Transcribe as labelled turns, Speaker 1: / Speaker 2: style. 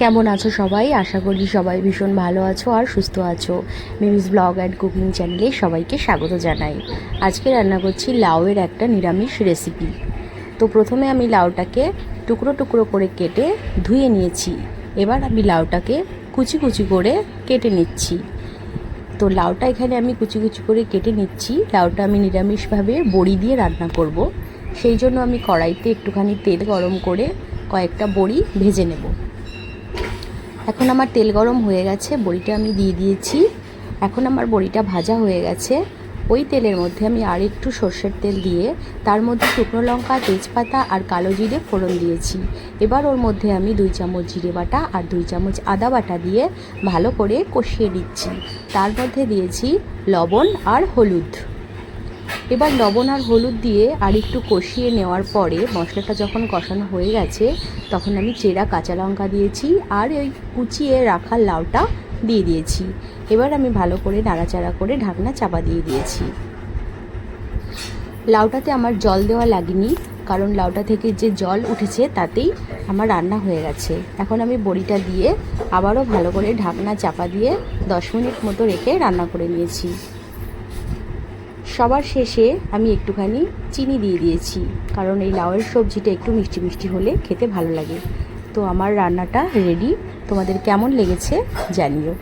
Speaker 1: কেমন আছো সবাই? আশা করি সবাই ভীষণ ভালো আছো আর সুস্থ আছো। মিমিস ব্লগ অ্যান্ড কুকিং চ্যানেলে সবাইকে স্বাগত জানাই। আজকে রান্না করছি লাউয়ের একটা নিরামিষ রেসিপি তো প্রথমে আমি লাউটাকে টুকরো টুকরো করে কেটে ধুয়ে নিয়েছি। এবার আমি লাউটাকে কুচি কুচি করে কেটে নিচ্ছি। তো লাউটা এখানে আমি কুচি কুচি করে কেটে নিচ্ছি। লাউটা আমি নিরামিষভাবে বড়ি দিয়ে রান্না করব। সেই জন্য আমি কড়াইতে একটুখানি তেল গরম করে কয়েকটা বড়ি ভেজে নেব। এখন আমার তেল গরম হয়ে গেছে, বড়িটা আমি দিয়ে দিয়েছি। এখন আমার বড়িটা ভাজা হয়ে গেছে। ওই তেলের মধ্যে আমি আর একটু সর্ষের তেল দিয়ে, তার মধ্যে শুকনো লঙ্কা, তেজপাতা আর কালো জিরে ফোড়ন দিয়েছি। এবার ওর মধ্যে আমি দুই চামচ জিরে বাটা আর দুই চামচ আদা বাটা দিয়ে ভালো করে কষিয়ে দিচ্ছি তার মধ্যে দিয়েছি লবণ আর হলুদ। এবার লবণ আর হলুদ দিয়ে আর একটু কষিয়ে নেওয়ার পরে মশলাটা যখন কষানো হয়ে গেছে, তখন আমি চেরা কাঁচা লঙ্কা দিয়েছি আর ওই কুচিয়ে রাখা লাউটা দিয়ে দিয়েছি। এবার আমি ভালো করে নাড়াচাড়া করে ঢাকনা চাপা দিয়ে দিয়েছি। লাউটাতে আমার জল দেওয়া লাগেনি, কারণ লাউটা থেকে যে জল উঠেছে তাতেই আমার রান্না হয়ে গেছে। এখন আমি বড়িটা দিয়ে আবারও ভালো করে ঢাকনা চাপা দিয়ে দশ মিনিট মতো রেখে রান্না করে নিয়েছি। সবার শেষে আমি একটুখানি চিনি দিয়ে দিয়েছি, কারণ এই লাউয়ের সবজিটা একটু মিষ্টি মিষ্টি হলে খেতে ভালো লাগে। তো আমার রান্নাটা রেডি তোমাদের কেমন লেগেছে জানিও।